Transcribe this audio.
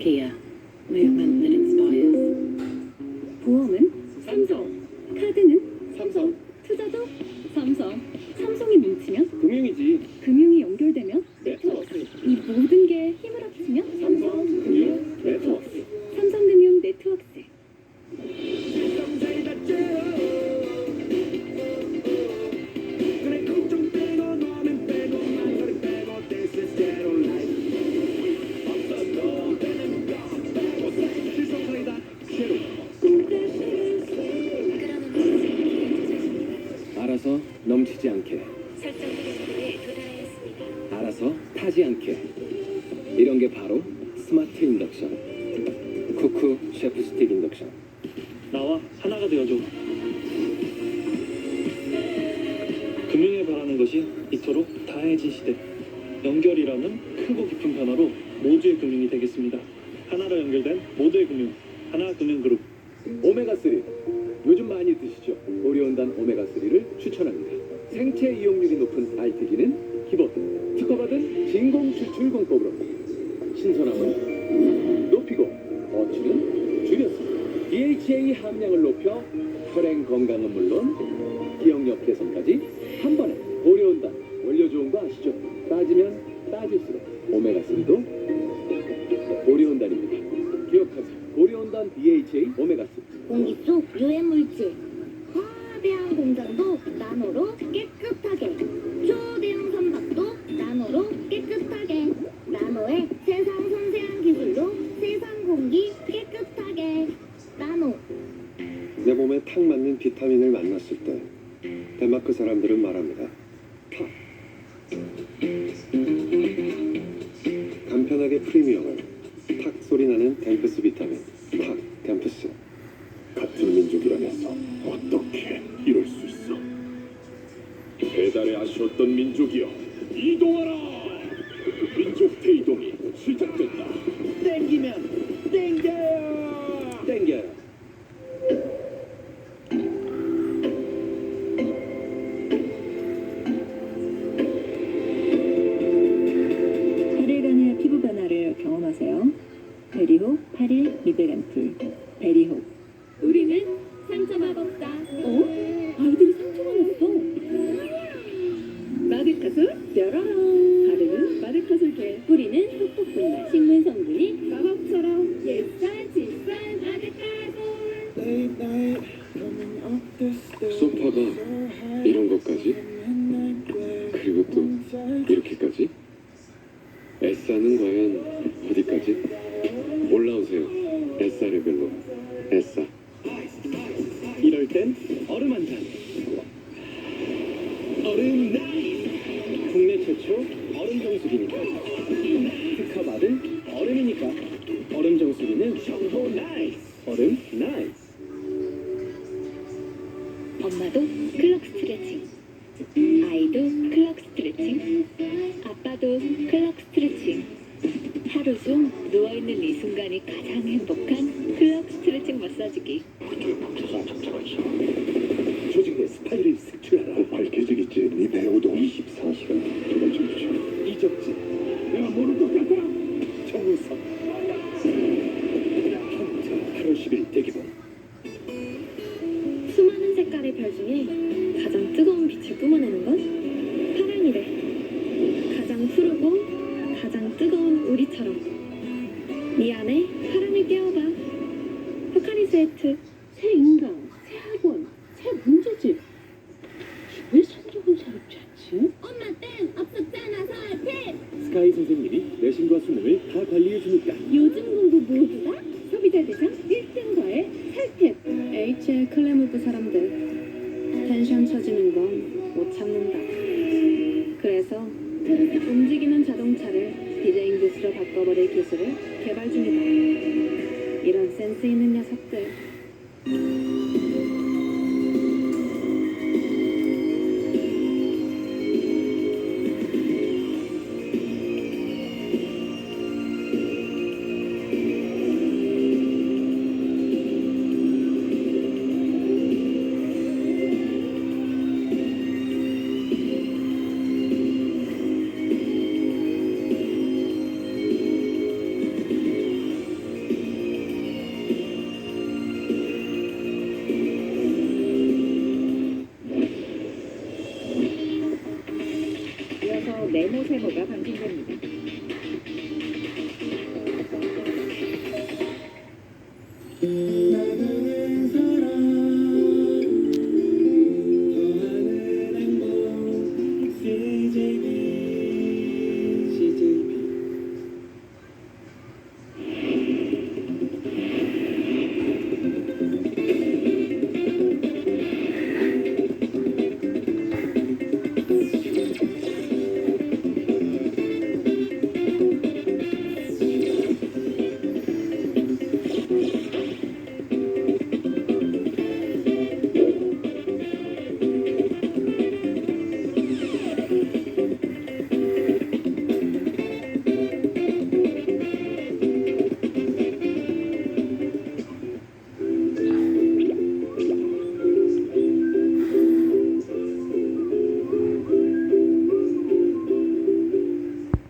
Kia movement that 넘치지 않게. 알아서 타지 않게 이런 게 바로 스마트 인덕션 쿠쿠 셰프 스틱 인덕션 나와 하나가 되어줘. 금융에 바라는 것이 이토록 다해진 시대. 연결이라는 크고 깊은 변화로 모두의 금융이 되겠습니다. 하나로 연결된 모두의 금융. 하나 금융그룹. 오메가3 요즘 많이 드시죠? 오리온단 오메가3를 추천합니다. 생체 이용률이 높은 알트기는 기본 특허받은 진공 추출 공법으로 신선함은 높이고 어추는 줄였습니다. DHA 함량을 높여 혈행 건강은 물론 기억력 개선까지 한 번에 오리온단 원료 좋은 거 아시죠? 따지면 따질수록 오메가3도 DHA 오메가3 공기 속 유해 물질 거대한 공장도 나노로 깨끗하게 초대형 선박도 나노로 깨끗하게 나노의 세상 섬세한 기술로 세상 공기 깨끗하게 나노 내 몸에 탁 맞는 비타민을 만났을 때 덴마크 사람들은 말합니다. 탁. 간편하게 프리미엄을 탁 소리 나는 덴프스 비타민. 탁 덴프스. 같은 민족이라면서 어떻게 이럴 수 있어? 배달의 아쉬웠던 민족이여 이동하라! 민족 대이동이 시작된다. 땡기면 땡겨요 땡겨요 베리호 8일 미백 앰플 베리호 우리는 상처마법사 어? 아이들이 상처가 났어. 마데카솔 뾰로롱 가르는 마데카솔 뿌리는 톡톡분말 식물 성분이 마법처럼 질산 질산 아드카솔 소파가 이런 것까지? 그리고 또 이렇게까지? 에싸는 과연 어디까지? 올라오세요. 에싸 레벨로. 에싸. 이럴 땐 얼음 한 잔. 얼음 나이스. 국내 최초 얼음 정수기니까. 특허 받은 얼음이니까. 얼음 정수기는 정호 나이스. 얼음 나이스. 엄마도 클럭 스트레칭 아이도 클럭 스트레칭 아빠도 클럭 스트레칭 하루 중 누워있는 이 순간이 가장 행복한 클럭 스트레칭 마사지기 조직의 스파이를 색출하라. 밝혀지겠지. 네 배우도 24시간 돌아주죠. 이적지 내가 것 스웨트 새 인간, 새 학원, 새 문제집. 왜 성적은 새롭지 않지? 엄마 땐 없었잖아 설핏 스카이 선생님이 내신과 수능을 다 관리해주니까. 요즘 공부 모두가 소비자 대상 1등과의 살팁 HL 클레모브 사람들. 텐션 쳐지는 건 못 참는다. 그래서 움직이는 자동차를 디제잉 부스로 바꿔버릴 기술을 개발 중이다 이런 센스 있는 녀석들 이어서 네모 세모가 방송됩니다. 음.